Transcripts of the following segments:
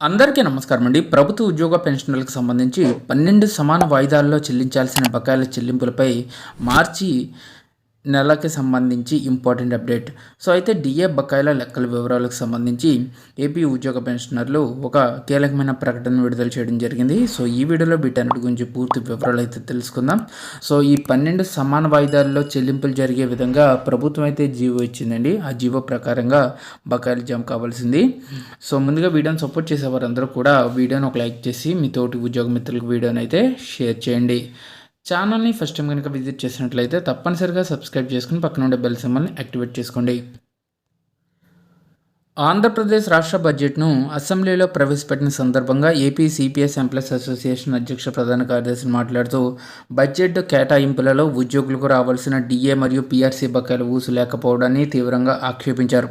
అందరికీ నమస్కారం అండి. ప్రభుత్వ ఉద్యోగ పెన్షన్లకు సంబంధించి పన్నెండు సమాన వాయిదాల్లో చెల్లించాల్సిన బకాయిల చెల్లింపులపై మార్చి నెలకి సంబంధించి ఇంపార్టెంట్ అప్డేట్. సో అయితే డిఏ బకాయిల లెక్కల వివరాలకు సంబంధించి ఏపీ ఉద్యోగ పెన్షనర్లు ఒక కీలకమైన ప్రకటన విడుదల చేయడం జరిగింది. సో ఈ వీడియోలో వీటన్నిటి గురించి పూర్తి వివరాలు అయితే తెలుసుకుందాం. సో ఈ పన్నెండు సమాన వాయిదాల్లో చెల్లింపులు జరిగే విధంగా ప్రభుత్వం అయితే జీవో ఇచ్చిందండి. ఆ జీవో ప్రకారంగా బకాయిలు జమ కావాల్సింది. సో ముందుగా వీడియోని సపోర్ట్ చేసే వారందరూ కూడా వీడియోని ఒక లైక్ చేసి మీ తోటి ఉద్యోగ మిత్రులకు వీడియోని అయితే షేర్ చేయండి. ఛానల్ని ఫస్ట్ టైం కనుక విజిట్ చేసినట్లయితే తప్పనిసరిగా సబ్స్క్రైబ్ చేసుకుని పక్కన ఉండే బెల్ సింబల్ని యాక్టివేట్ చేసుకోండి. ఆంధ్రప్రదేశ్ రాష్ట్ర బడ్జెట్ను అసెంబ్లీలో ప్రవేశపెట్టిన సందర్భంగా ఏపీ సిపిఎస్ ఎంప్లాయీస్ అసోసియేషన్ అధ్యక్ష ప్రధాన కార్యదర్శి మాట్లాడుతూ బడ్జెట్ కేటాయింపులలో ఉద్యోగులకు రావాల్సిన డిఏ మరియు పీఆర్సీ బకాయిలు ఊసు లేకపోవడాన్ని తీవ్రంగా ఆక్షేపించారు.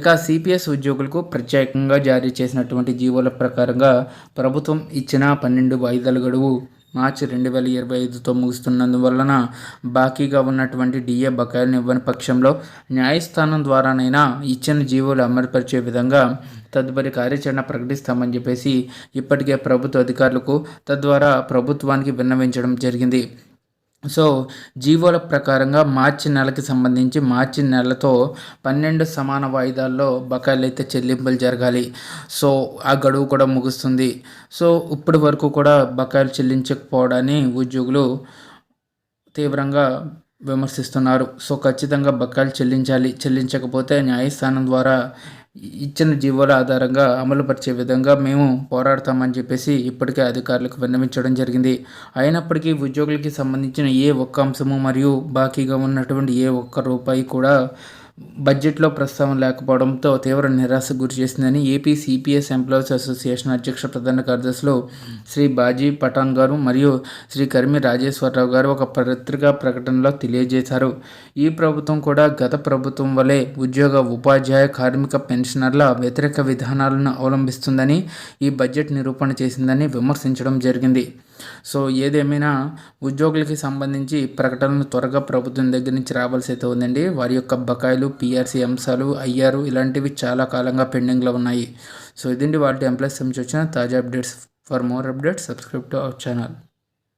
ఇక సిపిఎస్ ఉద్యోగులకు ప్రత్యేకంగా జారీ చేసినటువంటి జీవోల ప్రకారంగా ప్రభుత్వం ఇచ్చిన పన్నెండు వాయిదాల గడువు మార్చి రెండు వేల ఇరవై ఐదుతో ముగుస్తున్నందువలన బాకీగా ఉన్నటువంటి డిఏ బకాయిలను ఇవ్వని పక్షంలో న్యాయస్థానం ద్వారానైనా ఇచ్చిన జీవోలు అమలుపరిచే విధంగా తదుపరి కార్యాచరణ ప్రకటిస్తామని చెప్పేసి ఇప్పటికే ప్రభుత్వ అధికారులకు తద్వారా ప్రభుత్వానికి విన్నవించడం జరిగింది. సో జీవోల ప్రకారంగా మార్చి నెలకి సంబంధించి మార్చి నెలతో పన్నెండు సమాన వాయిదాల్లో బకాయిలు అయితే చెల్లింపులు జరగాలి. సో ఆ గడువు కూడా ముగుస్తుంది. సో ఇప్పటి వరకు కూడా బకాయిలు చెల్లించకపోవడాన్ని ఉద్యోగులు తీవ్రంగా విమర్శిస్తున్నారు. సో ఖచ్చితంగా బకాయిలు చెల్లించాలి. చెల్లించకపోతే న్యాయస్థానం ద్వారా ఇచ్చిన జీవోల ఆధారంగా అమలుపరిచే విధంగా మేము పోరాడతామని చెప్పేసి ఇప్పటికే అధికారులకు విన్నవించడం జరిగింది. అయినప్పటికీ ఉద్యోగులకి సంబంధించిన ఏ ఒక్క అంశము మరియు బాకీగా ఉన్నటువంటి ఏ ఒక్క రూపాయి కూడా బడ్జెట్లో ప్రస్తావన లేకపోవడంతో తీవ్ర నిరాశకు గురి చేసిందని ఏపీ సిపిఎస్ ఎంప్లాయీస్ అసోసియేషన్ అధ్యక్ష ప్రధాన కార్యదర్శులు శ్రీ బాజీ పఠాన్ గారు మరియు శ్రీ కర్మి రాజేశ్వరరావు గారు ఒక పత్రికా ప్రకటనలో తెలియజేశారు. ఈ ప్రభుత్వం కూడా గత ప్రభుత్వం వలె ఉద్యోగ ఉపాధ్యాయ కార్మిక పెన్షనర్ల వ్యతిరేక విధానాలను అవలంబిస్తుందని ఈ బడ్జెట్ నిరూపణ చేసిందని విమర్శించడం జరిగింది. సో ఏదేమైనా ఉద్యోగులకి సంబంధించి ప్రకటనలు త్వరగా ప్రభుత్వం దగ్గర నుంచి రావాల్సి అయితే ఉందండి. వారి యొక్క బకాయిలు పిఆర్సీ అంశాలు అయ్యారు ఇలాంటివి చాలా కాలంగా పెండింగ్లో ఉన్నాయి. సో ఇదండి వాటి ఎంప్లాయీస్ నుంచి వచ్చిన తాజా updates. For more updates subscribe to our channel.